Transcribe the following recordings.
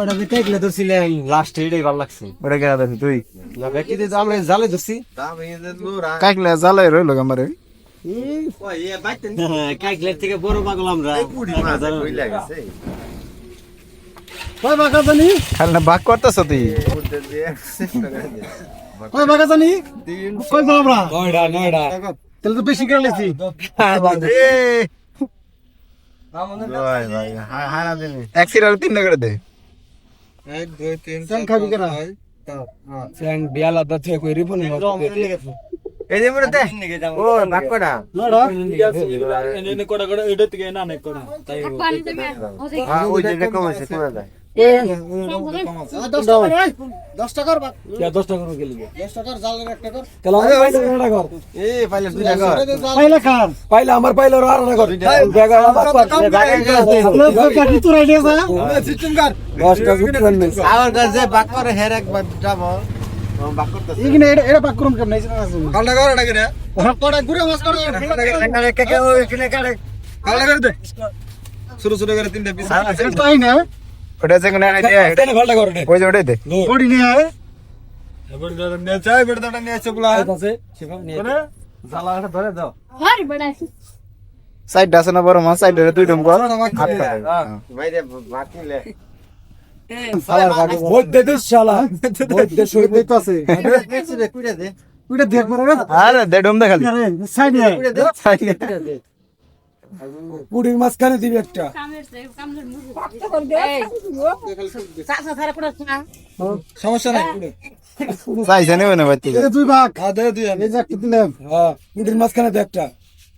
ওটা যে টেকলে ধরছিলেন লাস্ট এটাই ভালো লাগছে ওটা কে আদাস তুই না ব্যক্তিতে তো আমরা জালে ধরছি কাকলে জ্বালাই রইল আমারে কাইকলের থেকে বড় পাগল আমরা কয় বাঘা জানি খালি না বাক করতেছ তুই কয় বাঘা জানি কয় বাবরা নয়ডা নয়ডা তাহলে তো বেশি করে লেছি এক সিরিয়াল তিনটা করে দে। চাং খাবি কেনা? চ্যাং বিয়ালা দা থেকে কই রিপন এই যে মরে দে। ও ভাগ করা নড়া এনে কোড়া কোড়া এটা থেকে না না কোড়া তাই ওদের হ্যাঁ ওই যে কম আছে? কোনা যায় দশ টাকা রে দশ টাকার বাঘ কে 10 টাকা করে গেলি দশ টাকার জালের এক টাকার তাহলে আমি পাইলে না কর। এ পাইলে দুই টাকা পাইলে খান। পাইলে আমার পাইলে আর না কর। জায়গা আমার কাটি তোর আইডিয়া যা 10 টাকা উঠবেন না আমার কাছে ভাগ করে হের একবার যাব ভাগ করতে এখানে এটা পাক করুন কেমন? কালটা করে এটা করে হ্যাঁ ঘুরে মাছ করে। কিনে কালটা করে। দে ছোট ছোট করে তিনটা পিস। তাই না ওটা যে কোন আইডিয়া তেনে ভালটা কর ওই যে ওটাই দে বডি নিয়ে এবার দাদা নিয়ে চাই বেটা দাদা নিয়ে বলা আছে সেবা নিয়ে জালাটা ধরে দাও হারি বড় সাইড আছে না বড় মাছ সাইড দুই ডুম কর নিলে আছে দেখছি রে কুইরা দে ওইটা দেখ পরে না আরে দে ডুম দে খালি আরে সাইডে কুইরা দে কুইরা দে পুডিং মাছ খানে দিবি একটা সমস্যা নাই চাইছে নেবে না বাইতে দুই ভাগ হ্যাঁ দে তুই এই যে একটা দিলাম হ্যাঁ পুডিং মাছ খানে দে একটা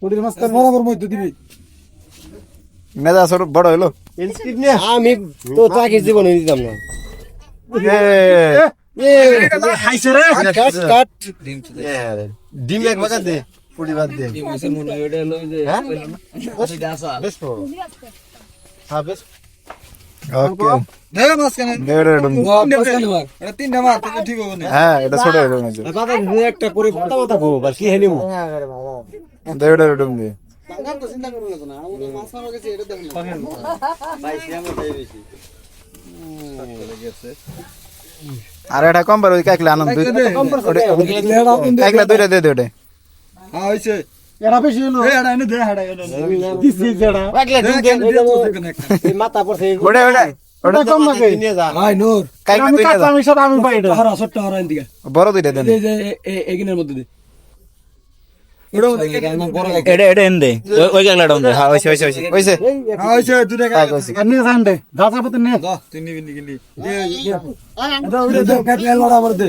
বডির মাছ বরাবর মধ্যে দিবি সর বড় আমি তো তাকে জীবনে দিতাম না এ খাইছে রে কাট কাট ডিম এক বাগা দে পুরি বাদ দে মাছের মনে হয়? তো হ্যাঁ এটা হ্যাঁ আর কম পার ওই কাকলে আনন্দ। দুই দুইটা দে দে ওটা। হ্যাঁ হইছে এরা বেশি হলো এ এনে দে হাড়া এনে দিছি যেটা মাথা পড়ছে ওটা ওটা ওটা কম লাগে নিয়ে যা হাই নূর কাকলে আমি দুইটা দাও। কাটলাম আমি পাই এটা হারা ছোট্ট হারা এদিকে বড় দুইটা দেন এই যে এগিনের মধ্যে দে এটা এটা এন দে ওই কাকলে ডাউন দে হ্যাঁ ওইছে ওইছে ওইছে ওইছে হ্যাঁ হইছে দুই টাকা কাক আর নিয়ে যান দে দাদা পতি নিয়ে যা তুই নিবি নিবি নিবি কাটলে দে কাটলে লড়া আমার দে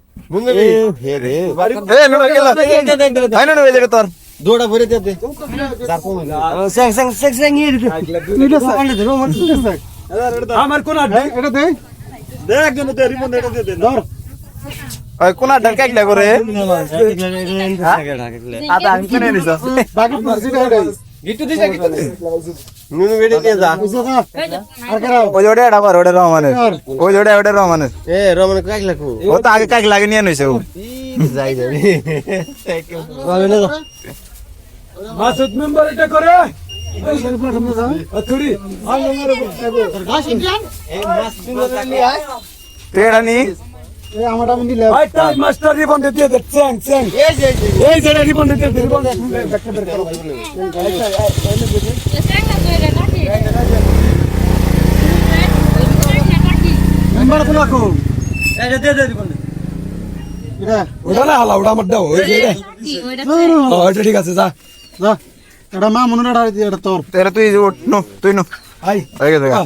কোন এটা দে। দে একজন দে রিমন এটা দে দে ধর। ওই কোন আড্ডার কাকলে করে আমি কিনে নিছ বাকি গিট্টু দিছে গিট্টু দিছে। নুন বেড়ে দিয়ে যা। ওই জোড়ে এটা আবার ওটা রহমানের। ওই জোড়ে ওটা রহমানের। এ রমন কাক লাগু ও তো আগে কাক লাগে নিয়ে নইছে ও। যাই যাই। মাসুদ মেম্বার এটা করে। তুই এটা নি। এই আমারটা আমি দিলাম। টাইম মাস্টার রিবন দিয়ে দে স্যাং স্যাং এই যে রিবন দিয়ে দে রিবন। সেটা কইরা কাটি মেম্বার কোলা কো এটা দে দে রিমন ওটা না হালা ওটা আমার দাও ওই যে রে ওইটা ও এটা ঠিক আছে যা। যা এটা মা মনে রাখা এটা তোর। তেরা তুই উঠ নো তুই নো। আই হয়ে গেছে গা।